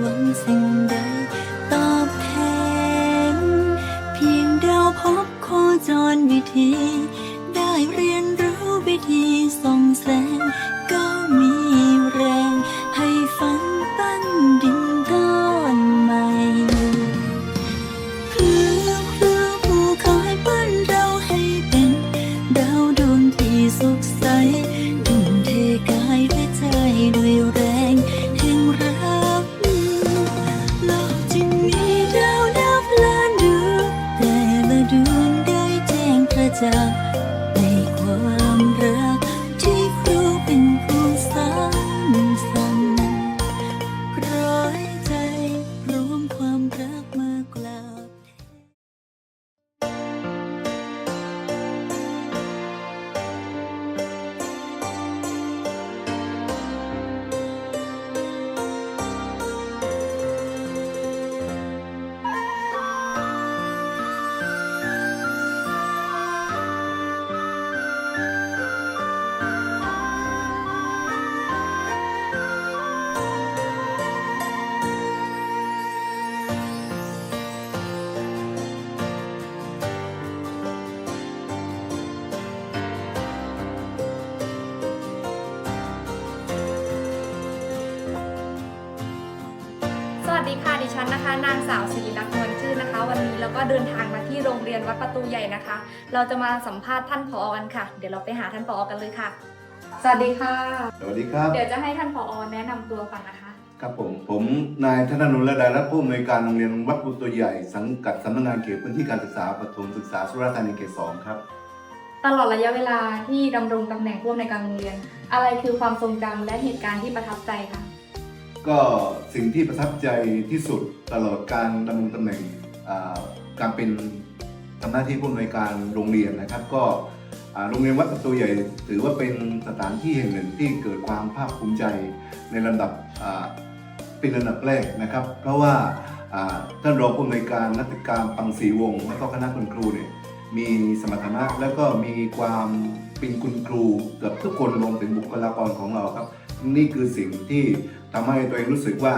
หวังสิ่งใดตอบแทน เพียงดาวพบโคจรวิธีได้เรียน ฉันนะคะ นางสาวศิริลักษณ์นวลชื่นนะคะ วันนี้เราก็เดินทางมาที่โรงเรียนวัดประตูใหญ่นะคะ เราจะมาสัมภาษณ์ท่านผอกันค่ะ เดี๋ยวเราไปหาท่านผอกันเลยค่ะ สวัสดีค่ะ สวัสดีครับ เดี๋ยวจะให้ท่านผอแนะนำตัวก่อนนะคะ ครับผม ผมนายธนนท์และดารัตน์ผู้อำนวยการโรงเรียนวัดกุตัวใหญ่ สังกัดสำนักงานเขตพื้นที่การศึกษาปฐมศึกษาสุราษฎร์ธานีเขตสองครับ ตลอดระยะเวลาที่ดำรงตำแหน่งผู้อำนวยการโรงเรียน อะไรคือความทรงจำและเหตุการณ์ที่ประทับใจคะ ก็สิ่งที่ประทับใจที่สุดตลอดการดำรงตำแหน่งการเป็นทำหน้าที่ผู้อำนวยการโรงเรียนนะครับ ก็โรงเรียนวัดประตูใหญ่ ถือว่าเป็นสถานที่แห่งหนึ่งที่เกิดความภาคภูมิใจในลำดับเป็นระดับแรกนะครับ เพราะว่าอ่าท่านรองผู้อำนวยการนักการปังศรีวงศ์และก็คณะคุณครูเนี่ยมีสมรรถนะและก็มีความเป็นคุณครูเกือบทุกคนรวมถึงบุคลากรของเราครับ นี่คือสิ่งที่ทำให้ตัวเองรู้สึกว่า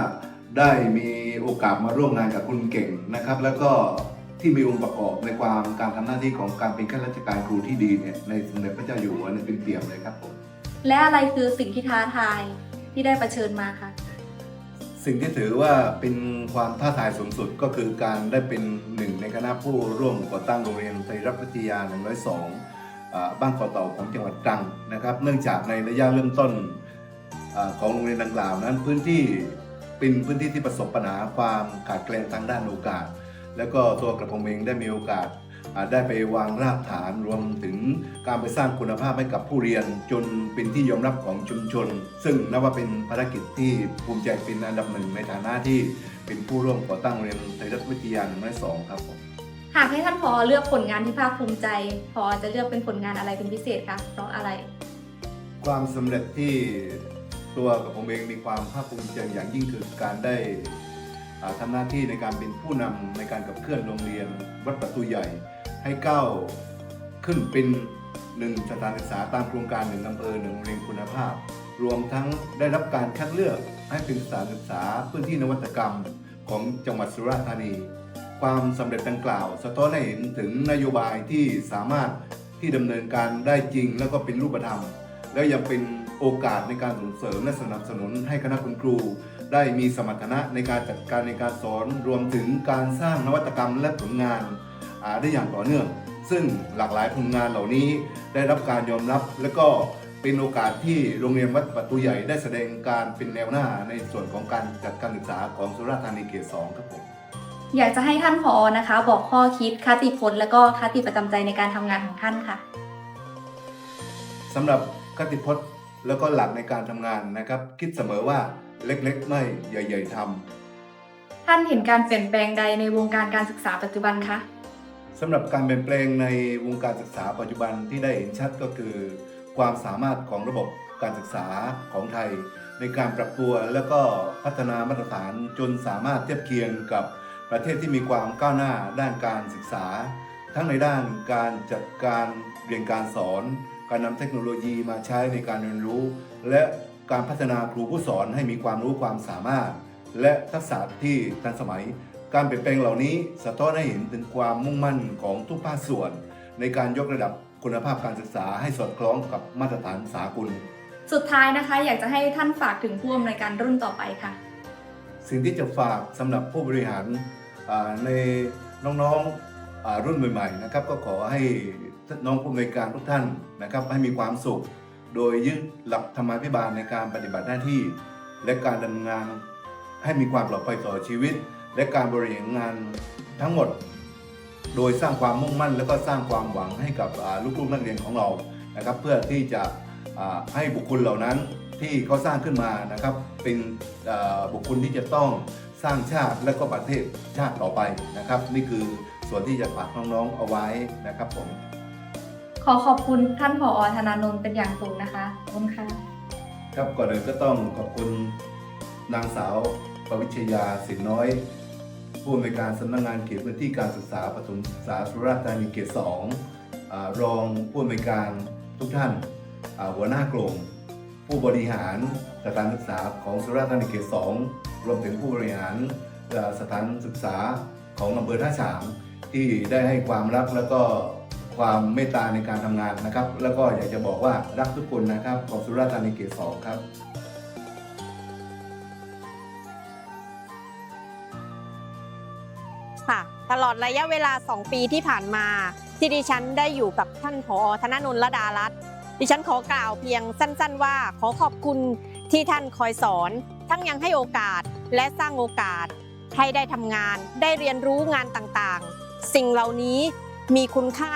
ได้มีโอกาสมาร่วมงานกับคุณเก่งนะครับ แล้วก็ที่มีองค์ประกอบในความการทำหน้าที่ของการเป็นข้าราชการครูที่ดีเนี่ยในสมเด็จพระเจ้าอยู่หัวเนี่ยเป็นเปี่ยมเลยครับผมและอะไรคือสิ่งที่ท้าทายที่ได้เผชิญมาคะสิ่งที่ถือว่าเป็นความท้าทายสูงสุดก็คือการได้เป็นหนึ่งในคณะผู้ร่วมก่อตั้งโรงเรียนไตรรัตน์วิทยา 102อ่าบ้านเกาะเต่าของจังหวัดตรังนะครับ เนื่องจากในระยะเริ่มต้นอา ของโรงเรียนดังกล่าวนั้นพื้นที่เป็นพื้นที่ที่ประสบปัญหาความขาดแคลนทางด้านโอกาส แล้วก็ตัวกระผมเองได้มีโอกาสอ่าได้ไปวางรากฐานรวมถึงการไปสร้างคุณภาพให้กับผู้เรียน จนเป็นที่ยอมรับของชุมชน ซึ่งนับว่าเป็นภารกิจที่ภูมิใจเป็นอันดับหนึ่งในฐานะที่เป็นผู้ร่วมก่อตั้งโรงเรียนไทยรัฐวิทยา102ครับผมหากให้ท่านผอเลือกผลงานที่ภาคภูมิใจผอจะเลือกเป็นผลงานอะไรเป็นพิเศษคะเพราะอะไร ความสำเร็จที่ ตัวกับผมเองมีความภาคภูมิใจอย่างยิ่งคือการได้อ่าทำหน้าที่ในการเป็นผู้นำในการขับเคลื่อนโรงเรียน วัดประตูใหญ่ ให้ก้าวขึ้นเป็นหนึ่งสถานศึกษาตามโครงการหนึ่งอำเภอหนึ่งโรงเรียนคุณภาพ รวมทั้งได้รับการคัดเลือกให้เป็นสถานศึกษาพื้นที่นวัตกรรมของจังหวัดสุราษฎร์ธานี ความสำเร็จดังกล่าว สะท้อนให้เห็นถึงนโยบายที่สามารถที่ดำเนินการได้จริง แล้วก็เป็นรูปธรรม และยังเป็น โอกาสในการส่งเสริมและสนับสนุนให้คณะคุณครู ได้มีสมรรถนะในการจัดการในการสอนรวมถึงการสร้างนวัตกรรมและผลงานอ่าได้อย่างต่อเนื่อง ซึ่งหลากหลายผลงานเหล่านี้ได้รับการยอมรับ และก็เป็นโอกาสที่โรงเรียนวัดประตูใหญ่ได้แสดงการเป็นแนวหน้าในส่วนของการจัดการศึกษาของสุราษฎร์ธานีเขตสองครับผมอยากจะให้ท่านผอนะคะ บอกข้อคิดคติพจน์และก็คติประจำใจในการทำงานของท่านค่ะสำหรับคติพจน์ แล้วก็หลักในการทำงานนะครับ คิดเสมอว่าเล็กๆ ไม่ใหญ่ๆทำท่านเห็นการเปลี่ยนแปลงใดในวงการการศึกษาปัจจุบันคะสำหรับการเปลี่ยนแปลงในวงการศึกษาปัจจุบันที่ได้เห็นชัดก็คือ ความสามารถของระบบการศึกษาของไทย ในการปรับตัวและก็พัฒนามาตรฐานจนสามารถเทียบเคียงกับประเทศที่มีความก้าวหน้าด้านการศึกษา ทั้งในด้านการจัดการเรียนการสอน การนำเทคโนโลยีมาใช้ในการเรียนรู้ และการพัฒนาครูผู้สอนให้มีความรู้ความสามารถ และทักษะที่ทันสมัย การเปลี่ยนแปลงเหล่านี้สะท้อนให้เห็นถึงความมุ่งมั่นของทุกภาคส่วน ในการยกระดับคุณภาพการศึกษาให้สอดคล้องกับมาตรฐานสากลสุดท้ายนะคะ อยากจะให้ท่านฝากถึงผู้อำนวยการรุ่นต่อไปค่ะ สิ่งที่จะฝากสำหรับผู้บริหารอ่าในน้องๆอ่ารุ่นใหม่ๆนะครับ ก็ขอให้ น้องผู้อำนวยการทุกท่านนะครับให้มีความสุข โดยยึดหลักธรรมาภิบาลในการปฏิบัติหน้าที่ และการดำเนินงานให้มีความปลอดภัยต่อชีวิต และการบริหารงานทั้งหมด โดยสร้างความมุ่งมั่น และก็สร้างความหวังให้กับลูกๆนักเรียนของเรานะครับ เพื่อที่จะให้บุคคลเหล่านั้นที่เขาสร้างขึ้นมานะครับ เป็นบุคคลที่จะต้องสร้างชาติและก็ประเทศชาติต่อไปนะครับ นี่คือส่วนที่จะฝากน้องๆเอาไว้นะครับผม ขอขอบคุณท่านผอธนานนท์เป็นอย่างสูงนะคะขอบคุณค่ะ ครับก่อนอื่นก็ต้องขอบคุณนางสาวปวิชยาสินน้อย ผู้อำนวยการสำนักงานเขตพื้นที่การศึกษาปฐมศึกษาสุราษฎร์ธานีเขตสองรองผู้อำนวยการทุกท่านหัวหน้ากลุ่มผู้บริหารสถานศึกษาของสุราษฎร์ธานีเขตสองรวมถึงผู้บริหารสถานศึกษาของอำเภอท่าฉางที่ได้ให้ความรักแล้วก็ ความเมตตาในการทำงานนะครับ แล้วก็อยากจะบอกว่ารักทุกคนนะครับของสุราษฎร์ธานีเขตสองครับค่ะตลอดระยะเวลา 2 ปีที่ผ่านมา ที่ดิฉันได้อยู่กับท่านผอธนนนท์ระดารัตน์ดิฉันขอกล่าวเพียงสั้น ๆ ว่าขอขอบคุณที่ท่านคอยสอน ทั้งยังให้โอกาสและสร้างโอกาสให้ได้ทำงาน ได้เรียนรู้งานต่างๆ สิ่งเหล่านี้ มีคุณค่า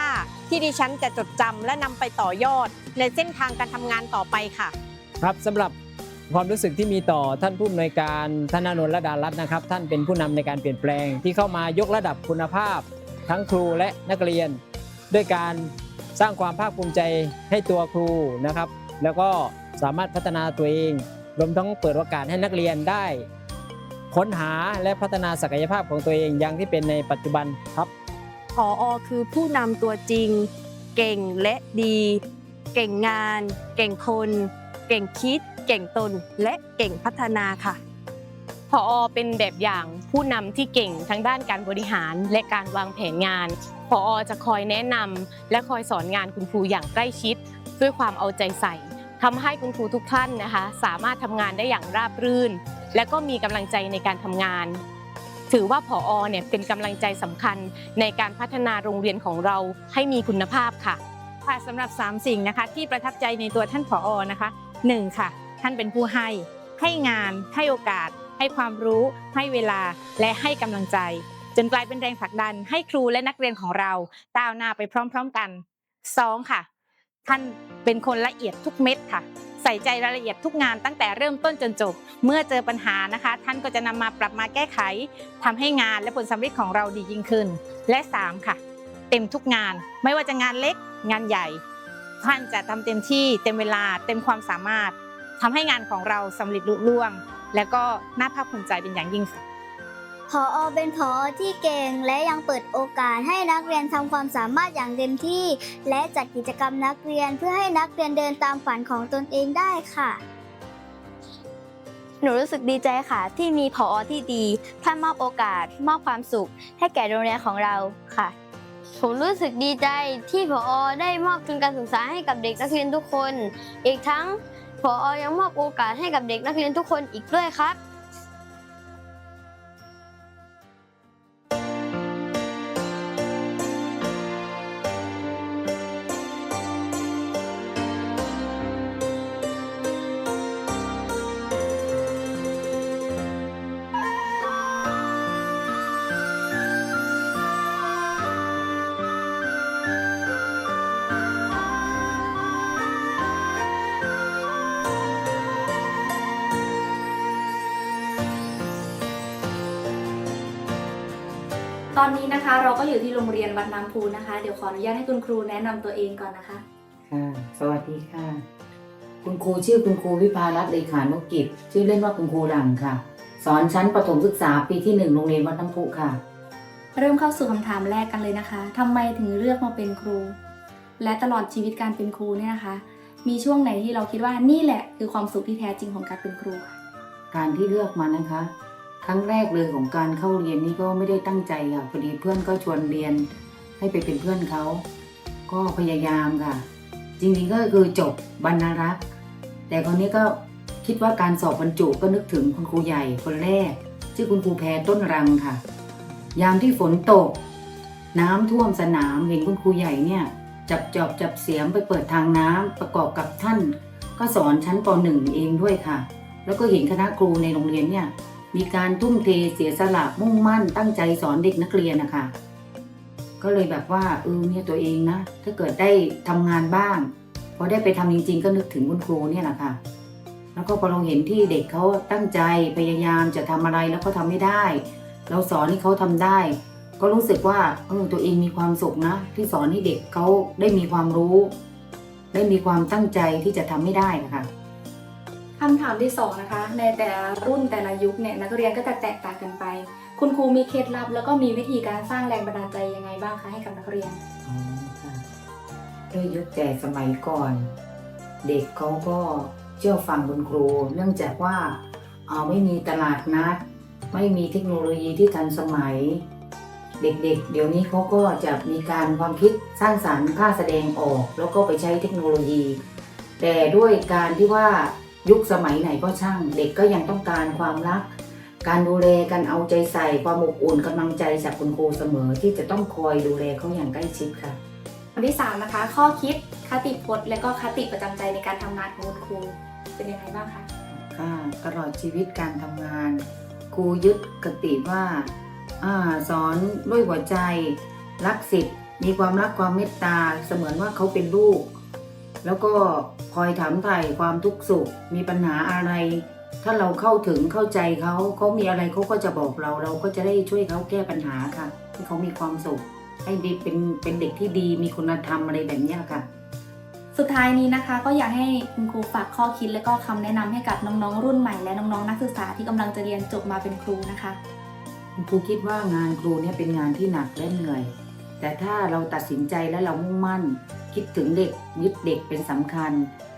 ที่ดิฉันจะจดจำและนำไปต่อยอด ในเส้นทางการทำงานต่อไปค่ะ ครับสำหรับความรู้สึกที่มีต่อท่านผู้อำนวยการธนานนท์ระดารัตน์นะครับ ท่านเป็นผู้นำในการเปลี่ยนแปลง ที่เข้ามายกระดับคุณภาพ ทั้งครูและนักเรียน ด้วยการสร้างความภาคภูมิใจให้ตัวครูนะครับ แล้วก็สามารถพัฒนาตัวเอง รวมทั้งเปิดโอกาสให้นักเรียนได้ ค้นหาและพัฒนาศักยภาพของตัวเองอย่างที่เป็นในปัจจุบันครับ ผออคือผู้นำตัวจริง เก่งและดี เก่งงาน เก่งคน เก่งคิด เก่งตน และเก่งพัฒนาค่ะพออเป็นแบบอย่างผู้นำที่เก่งทั้งด้านการบริหารและการวางแผนงานพอจะคอยแนะนำและคอยสอนงานคุณครูอย่างใกล้ชิด ด้วยความเอาใจใส่ทำให้คุณครูทุกท่านนะคะ สามารถทำงานได้อย่างราบรื่น และก็มีกำลังใจในการทำงาน ถือว่าพอเนี่ยเป็นกำลังใจสำคัญในการพัฒนาโรงเรียนของเราให้มีคุณภาพค่ะค่ะสำหรับ 3 สิ่งนะคะที่ประทับใจในตัวท่านผออนะคะ 1. ค่ะ ท่านเป็นผู้ให้ ให้งาน ให้โอกาส ให้ความรู้ ให้เวลา และให้กำลังใจ จนกลายเป็นแรงผลักดัน ให้ครูและนักเรียนของเราก้าวหน้าไปพร้อม ๆกัน 2. ค่ะ ท่านเป็นคนละเอียดทุกเม็ดค่ะ ใส่ใจรายละเอียดทุกงานตั้งแต่เริ่มต้นจนจบ เมื่อเจอปัญหานะคะ ท่านก็จะนำมาปรับมาแก้ไขทำให้งานและผลสำเร็จของเราดียิ่งขึ้น และ 3. ค่ะ เต็มทุกงาน ไม่ว่าจะงานเล็กงานใหญ่ ท่านจะทำเต็มที่เต็มเวลาเต็มความสามารถทำให้งานของเราสำเร็จลุล่วง และก็น่าภาคภูมิใจเป็นอย่างยิ่งค่ะ พออเป็นพอที่เก่งและยังเปิดโอกาสให้นักเรียนทำความสามารถอย่างเต็มที่ และจัดกิจกรรมนักเรียนเพื่อให้นักเรียนเดินตามฝันของตนเองได้ค่ะ หนูรู้สึกดีใจค่ะ ที่มีผออที่ดีท่านมอบโอกาส มอบความสุข ให้แก่โรงเรียนของเราค่ะ ผมรู้สึกดีใจที่ผออได้มอบทุนการศึกษาให้กับเด็กนักเรียนทุกคน อีกทั้งผอยังมอบโอกาสให้กับเด็กนักเรียนทุกคนอีกด้วยครับ นนี้นะคะ เราก็อยู่ที่โรงเรียนวัดน้ำพูนะคะ เดี๋ยวขออนุญาตให้คุณครูแนะนำตัวเองก่อนนะคะ ค่ะ สวัสดีค่ะ คุณครูชื่อคุณครูวิภารัตน์เลขานุกิจ ชื่อเล่นว่าคุณครูหลังค่ะ สอนชั้นประถมศึกษาปีที่หนึ่งโรงเรียนวัดน้ำพุค่ะ เริ่มเข้าสู่คำถามแรกกันเลยนะคะทำไมถึงเลือกมาเป็นครู และตลอดชีวิตการเป็นครูเนี่ยนะคะ มีช่วงไหนที่เราคิดว่านี่แหละ คือความสุขที่แท้จริงของการเป็นครูค่ะ การที่เลือกมานะคะ ครั้งแรกเลยของการเข้าเรียนนี่ก็ไม่ได้ตั้งใจค่ะพอดีเพื่อนก็ชวนเรียนให้ไปเป็นเพื่อนเขาก็พยายามค่ะ จริงๆก็คือจบบรรณรักษ์ แต่คนนี้ก็คิดว่าการสอบบรรจุก็นึกถึงคุณครูใหญ่คนแรก ชื่อคุณครูแพรต้นรังค่ะ ยามที่ฝนตก น้ำท่วมสนามเห็นคุณครูใหญ่เนี่ย จับจอบจับเสียมไปเปิดทางน้ำประกอบกับท่าน ก็สอนชั้นป .1 เองด้วยค่ะ แล้วก็เห็นคณะครูในโรงเรียนเนี่ย มีการทุ่มเทเสียสละมุ่งมั่นตั้งใจสอนเด็กนักเรียนนะคะก็เลยแบบว่าเออเนี่ยตัวเองนะถ้าเกิดได้ทำงานบ้างพอได้ไปทำจริง ๆ ก็นึกถึงคุณครูเนี่ยแหละค่ะ แล้วก็พอเราเห็นที่เด็กเขาตั้งใจพยายามจะทำอะไรแล้วเขาทำไม่ได้ เราสอนให้เขาทำได้ ก็รู้สึกว่าเออตัวเองมีความสุขนะ ที่สอนให้เด็กเขาได้มีความรู้ ได้มีความตั้งใจที่จะทำไม่ได้นะคะ คำถามที่สองนะคะในแต่ละรุ่นแต่ละยุคเนี่ยนักเรียนก็จะแตกต่างกันไป คุณครูมีเคล็ดลับ แล้วก็มีวิธีการสร้างแรงบันดาลใจยังไงบ้างคะให้กับนักเรียนอ๋อค่ะด้วยยุคแต่สมัยก่อน เด็กเขาก็เชื่อฟังคุณครู เนื่องจากว่าเอาไม่มีตลาดนัด ไม่มีเทคโนโลยีที่ทันสมัย เด็กๆเดี๋ยวนี้เขาก็จะมีการความคิดสร้างสรรค์กล้าแสดงออก แล้วก็ไปใช้เทคโนโลยี แต่ด้วยการที่ว่า ยุคสมัยไหนก็ช่าง เด็กก็ยังต้องการความรัก การดูแลการเอาใจใส่ความอบอุ่นกำลังใจจากคุณครูเสมอที่จะต้องคอยดูแลเขาอย่างใกล้ชิดค่ะอันที่สามนะคะ ข้อคิดคติพจน์ และก็คติประจำใจในการทำงานของคุณครูเป็นยังไงบ้างคะค่ะตลอดชีวิตการทำงาน ครูยึดคติว่าอาสอนด้วยหัวใจ รักสิทธิ์มีความรักความเมตตา เสมือนว่าเขาเป็นลูก แล้วก็คอยถามไถ่ความทุกข์สุข มีปัญหาอะไร ถ้าเราเข้าถึงเข้าใจเขาเขามีอะไรเขาก็จะบอกเรา เราก็จะได้ช่วยเขาแก้ปัญหาค่ะให้เขามีความสุข ให้ดีเป็นเป็นเด็กที่ดีมีคุณธรรมอะไรแบบเนี้ยค่ะ สุดท้ายนี้นะคะ ก็อยากให้คุณครูฝากข้อคิดและก็คำแนะนำให้กับน้องๆ รุ่นใหม่และน้องๆ นักศึกษาที่กำลังจะเรียนจบมาเป็นครูนะคะ คุณครูคิดว่างานครูเนี่ยเป็นงานที่หนักและเหนื่อย แต่ถ้าเราตัดสินใจและเรามุ่งมั่น คิดถึงเด็กยึดเด็กเป็นสำคัญ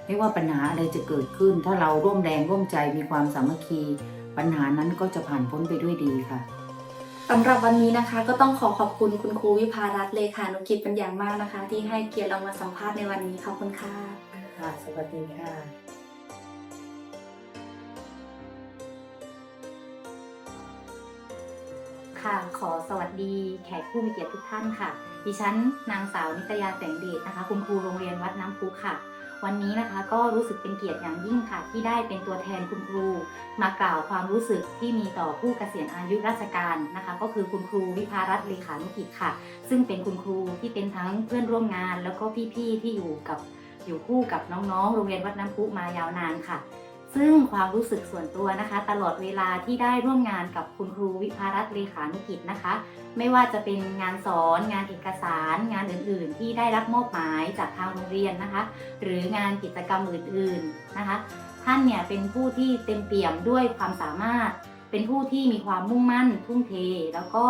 ไม่ว่าปัญหาอะไรจะเกิดขึ้น ถ้าเราร่วมแรงร่วมใจมีความสามัคคี ปัญหานั้นก็จะผ่านพ้นไปด้วยดีค่ะสำหรับวันนี้นะคะก็ต้องขอขอบคุณคุณครูวิภารัตน์เลขานุกิจเป็นอย่างมากนะคะ ที่ให้เกียรติเรามาสัมภาษณ์ในวันนี้ขอบคุณค่ะค่ะ สวัสดีค่ะ ค่ะขอสวัสดีแขกผู้มีเกียรติทุกท่านค่ะ ดิฉันนางสาวนิตยาแสงเดชนะคะ คุณครูโรงเรียนวัดน้ำพุค่ะ วันนี้นะคะก็รู้สึกเป็นเกียรติอย่างยิ่งค่ะ ที่ได้เป็นตัวแทนคุณครู มากล่าวความรู้สึกที่มีต่อผู้เกษียณอายุราชการนะคะ ก็คือคุณครูวิภารัตน์เลขานุกิจค่ะ ซึ่งเป็นคุณครูที่เป็นทั้งเพื่อนร่วมงาน แล้วก็พี่ๆที่อยู่กับอยู่คู่กับน้องๆ โรงเรียนวัดน้ำพุมายาวนานค่ะ ซึ่งความรู้สึกส่วนตัวนะคะ ตลอดเวลาที่ได้ร่วมงานกับคุณครูวิภารัตเลขานุกิจนะคะ ไม่ว่าจะเป็นงานสอน งานเอกสาร งานอื่น ๆ ที่ได้รับมอบหมายจากทางโรงเรียนนะคะ หรืองานกิจกรรมอื่น ๆนะคะ ท่านเนี่ยเป็นผู้ที่เต็มเปี่ยมด้วยความสามารถ เป็นผู้ที่มีความมุ่งมั่น ทุ่มเท แล้วก็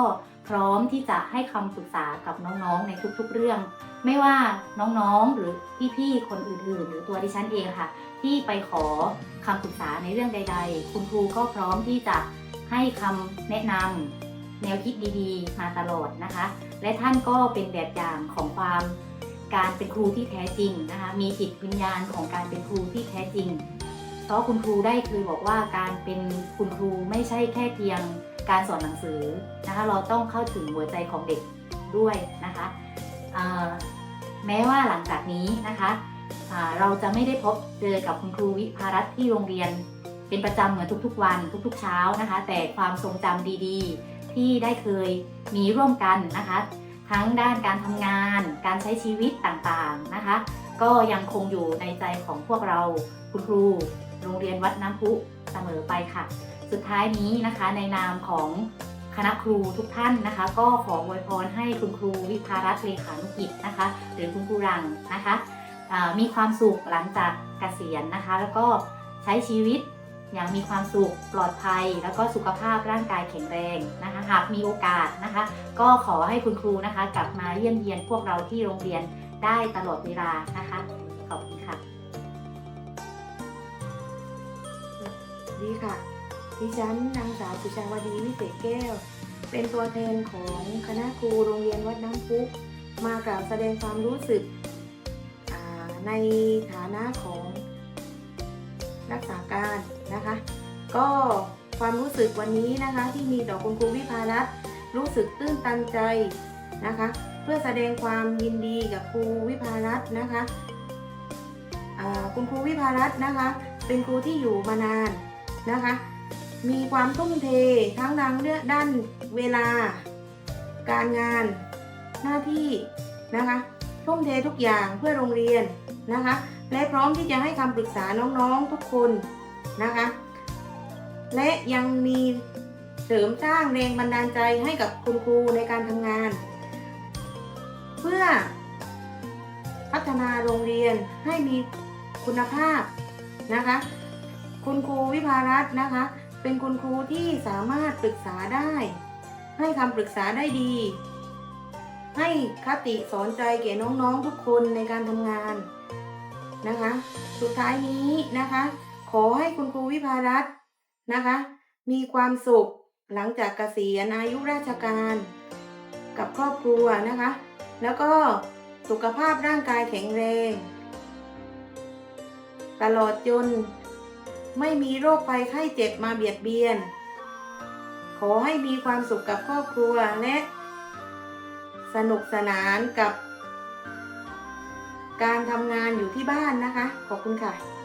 พร้อมที่จะให้คำปรึกษากับน้องๆในทุกๆเรื่อง ไม่ว่าน้องๆหรือพี่ๆคนอื่น ๆ หรือตัวดิฉันเองค่ะ ที่ไปขอคำปรึกษาในเรื่องใด ๆ คุณครูก็พร้อมที่จะให้คำแนะนำแนวคิดดีๆ มาตลอดนะคะ และท่านก็เป็นแบบอย่างของความการเป็นครูที่แท้จริงนะคะ มีจิตวิญญาณของการเป็นครูที่แท้จริง เพราะคุณครูได้เคยบอกว่าการเป็นคุณครูไม่ใช่แค่เพียงการสอนหนังสือนะคะ เราต้องเข้าถึงหัวใจของเด็กด้วยนะคะแม้ว่าหลังจากนี้นะคะ เราจะไม่ได้พบเจอกับคุณครูวิภารัตที่โรงเรียน เป็นประจำเหมือนทุกๆ วันทุกๆ เช้านะคะ แต่ความทรงจำดีๆ ที่ได้เคยมีร่วมกันนะคะ ทั้งด้านการทำงาน การใช้ชีวิตต่างๆนะคะ ก็ยังคงอยู่ในใจของพวกเราคุณครู โรงเรียนวัดน้ำพุเสมอไปค่ะ สุดท้ายนี้นะคะในนามของคณะครูทุกท่านนะคะ ก็ขออวยพรให้คุณครูวิภารัตน์เลขานุกิจนะคะ หรือคุณครูรังนะคะ มีความสุขหลังจากเกษียณนะคะ แล้วก็ใช้ชีวิตอย่างมีความสุขปลอดภัย แล้วก็สุขภาพร่างกายแข็งแรงนะคะหากมีโอกาสนะคะ ก็ขอให้คุณครูนะคะกลับมาเยี่ยมเยียนพวกเราที่โรงเรียนได้ตลอดเวลานะคะ ขอบคุณค่ะดีค่ะ ดิฉันนางสาวสุชาวดีวิเศษแก้ว เป็นตัวแทนของคณะครูโรงเรียนวัดน้ำพุมากล่าวแสดงความรู้สึก ในฐานะของรักษาการนะคะ ก็ความรู้สึกวันนี้นะคะที่มีต่อคุณครูวิภารัตรู้สึกตื้นตันใจนะคะ เพื่อแสดงความยินดีกับครูวิภารัตนะคะคุณครูวิภารัตนะคะ เป็นครูที่อยู่มานานนะคะ มีความทุ่มเททั้งทางเรื่องด้านเวลา การงานหน้าที่นะคะทุ่มเททุกอย่างเพื่อโรงเรียน นะคะ และพร้อมที่จะให้คำปรึกษาน้องๆทุกคนนะคะ และยังมีเสริมสร้างแรงบันดาลใจให้กับคุณครูในการทำงาน เพื่อพัฒนาโรงเรียนให้มีคุณภาพนะคะ คุณครูวิภารัตน์นะคะ เป็นคุณครูที่สามารถปรึกษาได้ ให้คำปรึกษาได้ดี ให้คติสอนใจแก่น้องๆทุกคนในการทำงานนะคะ สุดท้ายนี้นะคะ ขอให้คุณครูวิภารัตน์นะคะ มีความสุขหลังจากเกษียณอายุราชการ กับครอบครัวนะคะ แล้วก็สุขภาพร่างกายแข็งแรง ตลอดจนไม่มีโรคภัยไข้เจ็บมาเบียดเบียน ขอให้มีความสุขกับครอบครัวและ สนุกสนานกับ การทำงานอยู่ที่บ้านนะคะ ขอบคุณค่ะ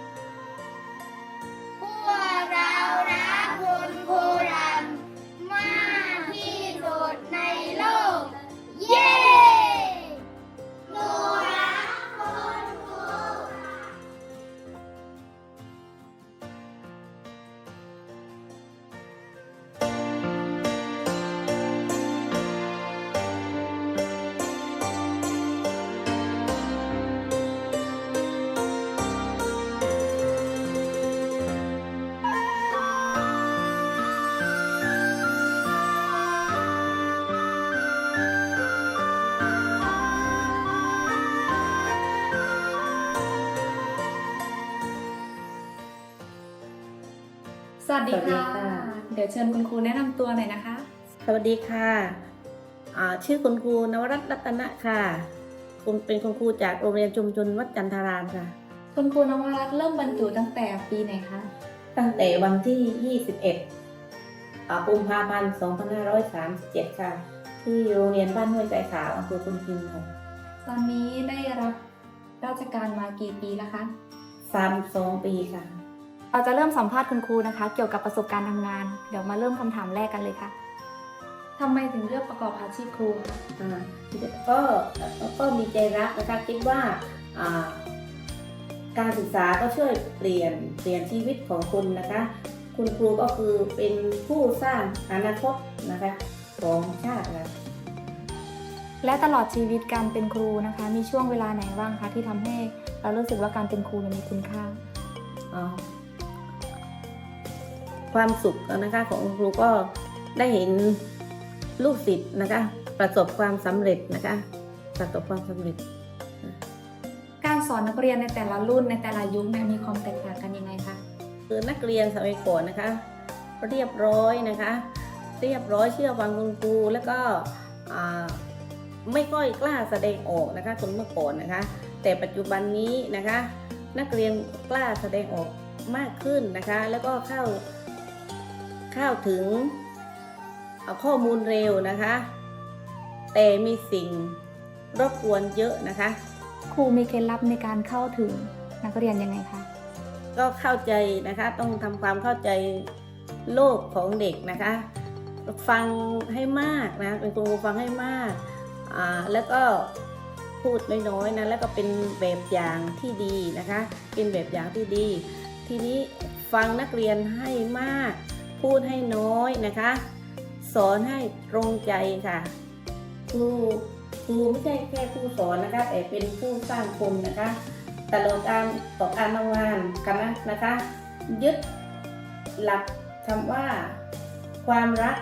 วัสดีสวัสดีค่ะค่ะ เดี๋ยวเชิญคุณครูแนะนำตัวหน่อยนะคะ สวัสดีค่ะอ่าชื่อคุณครูนวรัตน์รัตนะค่ะคุณเป็นคุณครูจากโรงเรียนชุมชนวัดจันทารามค่ะ คุณครูนวรัตน์เริ่มบรรจุตั้งแต่ปีไหนคะ ตั้งแต่วันที่ 21อ่ากุมภาพันธ์ 2537 ค่ะ ที่โรงเรียนบ้านห้วยสายขาวอำเภอพุนพินค่ะ ตอนนี้ได้รับราชการมากี่ปีแล้วคะ 32 ปีค่ะ เราจะเริ่มสัมภาษณ์คุณครูนะคะ เกี่ยวกับประสบการณ์ทำงาน เดี๋ยวมาเริ่มคำถามแรกกันเลยค่ะทำไมถึงเลือกประกอบอาชีพครูคะอ่าก็ก็มีใจรักนะคะคิดว่าอ่าการศึกษาก็ช่วยเปลี่ยนเปลี่ยนชีวิตของคุณนะคะ คุณครูก็คือเป็นผู้สร้างอนาคตนะคะของชาตินะและตลอดชีวิตการเป็นครูนะคะ มีช่วงเวลาไหนบ้างคะที่ทำให้เรารู้สึกว่าการเป็นครูเนี่ยมีคุณค่าอ๋อ ความสุขนะคะของคุณครูก็ได้เห็นลูกศิษย์นะคะ ประสบความสำเร็จนะคะ ประสบความสำเร็จ การสอนนักเรียนในแต่ละรุ่นในแต่ละยุคเนี่ยมีความแตกต่างกันยังไงคะคือนักเรียนสมัยก่อนนะคะ เรียบร้อยนะคะ เรียบร้อยเชื่อฟังคุณครูแล้วก็อ่าไม่ค่อยกล้าแสดงออกนะคะคนเมื่อก่อนนะคะ แต่ปัจจุบันนี้นะคะ นักเรียนกล้าแสดงออกมากขึ้นนะคะ แล้วก็เข้า เข้าถึง เอ่อข้อมูลเร็วนะคะ แต่มีสิ่งรบกวนเยอะนะคะ ครูมีเคล็ดลับในการเข้าถึงนักเรียนยังไงคะก็เข้าใจนะคะต้องทำความเข้าใจโลกของเด็กนะคะ ฟังให้มากนะเป็นครูฟังให้มากอ่าแล้วก็พูดน้อยๆนะแล้วก็เป็นแบบอย่างที่ดีนะคะ เป็นแบบอย่างที่ดี ทีนี้ฟังนักเรียนให้มาก พูดให้น้อยนะคะ สอนให้ตรงใจค่ะ ครูครูไม่ใช่แค่ผู้สอนนะคะ แต่เป็นผู้สร้างคนนะคะตลอดการต่อการทำงานกันนะนะคะ ยึดหลักคำว่า ความรัก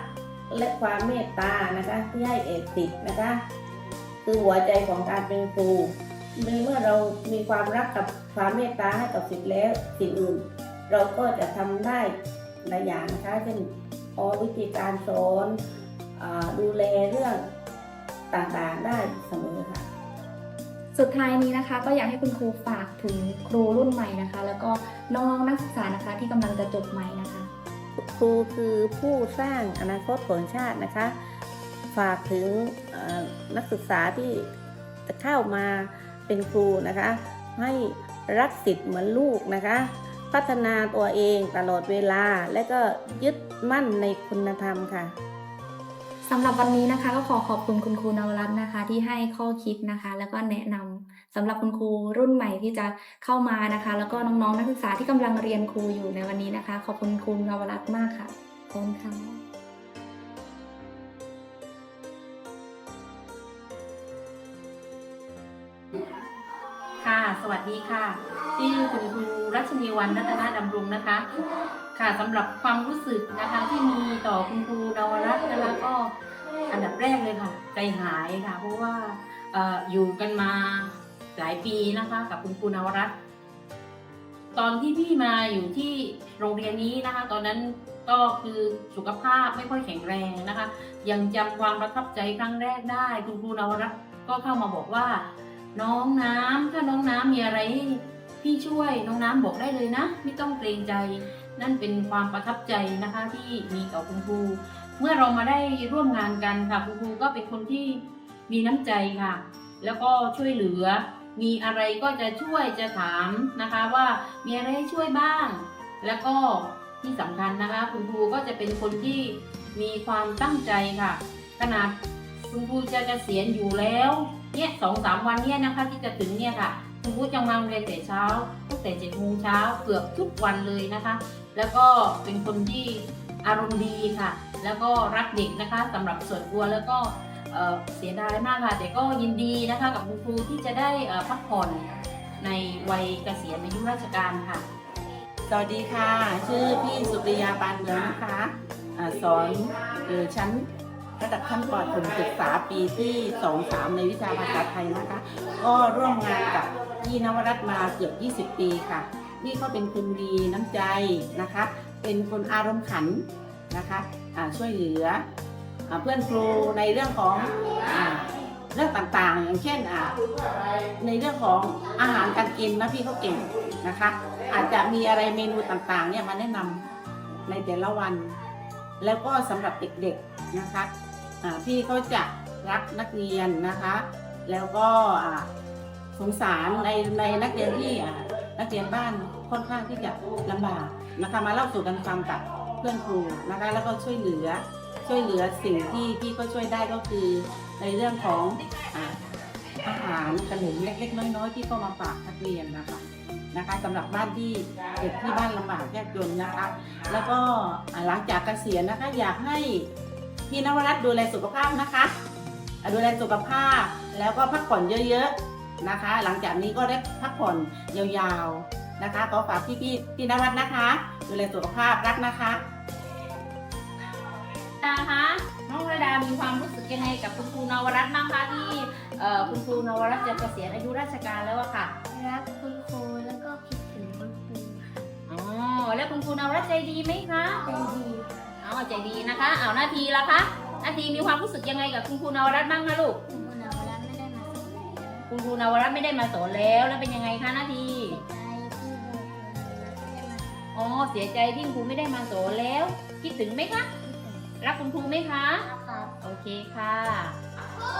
และความเมตตานะคะที่ให้เอกติดนะคะ คือหัวใจของการเป็นครูในเมื่อเรามีความรักกับความเมตตาให้กับสิทธิ์แล้วสิ่งอื่น เราก็จะทำได้ หลายอย่างนะคะเช่นออวิธีการสอนอาดูแลเรื่องต่างๆได้เสมอค่ะ สุดท้ายนี้นะคะ ก็อยากให้คุณครูฝากถึงครูรุ่นใหม่นะคะ แล้วก็น้องๆนักศึกษานะคะที่กำลังจะจบใหม่นะคะ ครูคือผู้สร้างอนาคตของชาตินะคะ ฝากถึงเอ่อนักศึกษาที่จะเข้ามาเป็นครูนะคะ ให้รักสิทธิ์เหมือนลูกนะคะ พัฒนาตัวเองตลอดเวลา และก็ยึดมั่นในคุณธรรมค่ะสำหรับวันนี้นะคะ ก็ขอขอบคุณคุณครูนวรัตน์นะคะ ที่ให้ข้อคิดนะคะ แล้วก็แนะนำสำหรับคุณครูรุ่นใหม่ที่จะเข้ามานะคะ แล้วก็น้องๆนักศึกษาที่กำลังเรียนครูอยู่ในวันนี้นะคะ ขอบคุณครูนวรัตน์มากค่ะขอบคุณค่ะ ค่ะ สวัสดีค่ะ ชื่อคุณครูรัชนีวันรัตนดำรงนะคะ ค่ะสำหรับความรู้สึกนะคะที่มีต่อคุณครูนวรัตน์แล้วก็อันดับแรกเลยค่ะ ใจหายค่ะ เพราะว่าออยู่กันมาหลายปีนะคะ กับคุณครูนวรัตน์ตอนที่พี่มาอยู่ที่โรงเรียนนี้นะคะ ตอนนั้นก็คือสุขภาพไม่ค่อยแข็งแรงนะคะ ยังจำความประทับใจครั้งแรกได้ คุณครูนวรัตน์ก็เข้ามาบอกว่า น้องน้ำถ้าน้องน้ำมีอะไรให้พี่ช่วยน้องน้ำบอกได้เลยนะ ไม่ต้องเกรงใจ นั่นเป็นความประทับใจนะคะที่มีต่อคุณครู เมื่อเรามาได้ร่วมงานกันค่ะคุณครูก็เป็นคนที่มีน้ำใจค่ะ แล้วก็ช่วยเหลือ มีอะไรก็จะช่วยจะถามนะคะว่ามีอะไรให้ช่วยบ้าง แล้วก็ที่สำคัญนะคะ คุณครูก็จะเป็นคนที่มีความตั้งใจค่ะ ขนาดคุณครูจะเกษียณอยู่แล้ว เนี่ยสองสามวันเนี่ยนะคะที่จะถึงเนี่ยค่ะคุณครูจะมาโรงเรียนแต่เช้าตั้งแต่เจ็ดโมงเช้าเกือบทุกวันเลยนะคะ แล้วก็เป็นคนที่อารมณ์ดีค่ะ แล้วก็รักเด็กนะคะสำหรับส่วนตัวแล้วก็เเสียดายมากค่ะ แต่ก็ยินดีนะคะกับคุณครูที่จะได้พักผ่อนในวัยเกษียณอายุราชการค่ะ สวัสดีค่ะ ชื่อพี่สุริยาปานเมืองนะคะอสอนอชั้น ระดับชั้นปอดถึงศึกษาปีที่สองสามในวิชาภาษาไทยนะคะ ก็ร่วมงานกับพี่นวรัตน์มาเกือบ 20 ปีค่ะนี่เขาเป็นคนดีน้ำใจนะคะ เป็นคนอารมณ์ขันนะคะอ่าช่วยเหลืออเพื่อนครูในเรื่องของอเรื่องต่างๆ อย่างเช่นในเรื่องของอาหารการกินนะพี่เขาเก่งนะคะ อาจจะมีอะไรเมนูต่างๆเนี่ยมาแนะนำในแต่ละวัน แล้วก็สำหรับเด็กๆนะคะ พี่เขาจะรักนักเรียนนะคะ แล้วก็สงสารในในนักเรียนที่นักเรียนบ้านค่อนข้างที่จะลำบากนะคะมาเล่าสู่กันฟังกับเพื่อนครูนะคะ แล้วก็ช่วยเหลือช่วยเหลือสิ่งที่พี่ก็ช่วยได้ก็คือในเรื่องของอาหารขนมเล็กๆ น้อยๆ ที่เข้ามาฝากนักเรียนนะคะนะคะสำหรับบ้านที่เด็กที่บ้านลำบากยากจนนะคะ แล้วก็หลังจากเกษียณนะคะอยากให้ พี่นวรัตน์ดูแลสุขภาพนะคะอ่าดูแลสุขภาพแล้วก็พักผ่อนเยอะๆนะคะ หลังจากนี้ก็ได้พักผ่อนยาวๆนะคะขอฝากพี่พี่ๆพี่นวัดนะคะ ดูแลสุขภาพรักนะคะนะคะน้องระดามีความรู้สึกยังไงกับคุณครูนวรัตน์บ้างคะที่เอ่อคุณครูนวรัตน์จะเกษียณอายุราชการแล้วอะค่ะรักคุณครูแล้วก็คิดถึงคุณครูค่ะอ๋อแล้วคุณครูนวรัตน์ใจดีไหมคะใจดี อ๋อใจดีนะคะเอาหน้าทีละคะหน้าทีมีความรู้สึกยังไงกับคุณครูนวรัตน์บ้างคะลูก คุณครูนวรัตน์ไม่ได้มาสอนแล้วคุณครูนวรัตน์ไม่ได้มาสอนแล้วแล้วเป็นยังไงคะหน้าที ใจที่คุณครูนวรัตน์ไม่ได้มาสอนอ๋อเสียใจที่คุณครูไม่ได้มาสอนแล้ว คิดถึงไหมคะ รักคุณครูไหมคะ ครับ โอเคค่ะครู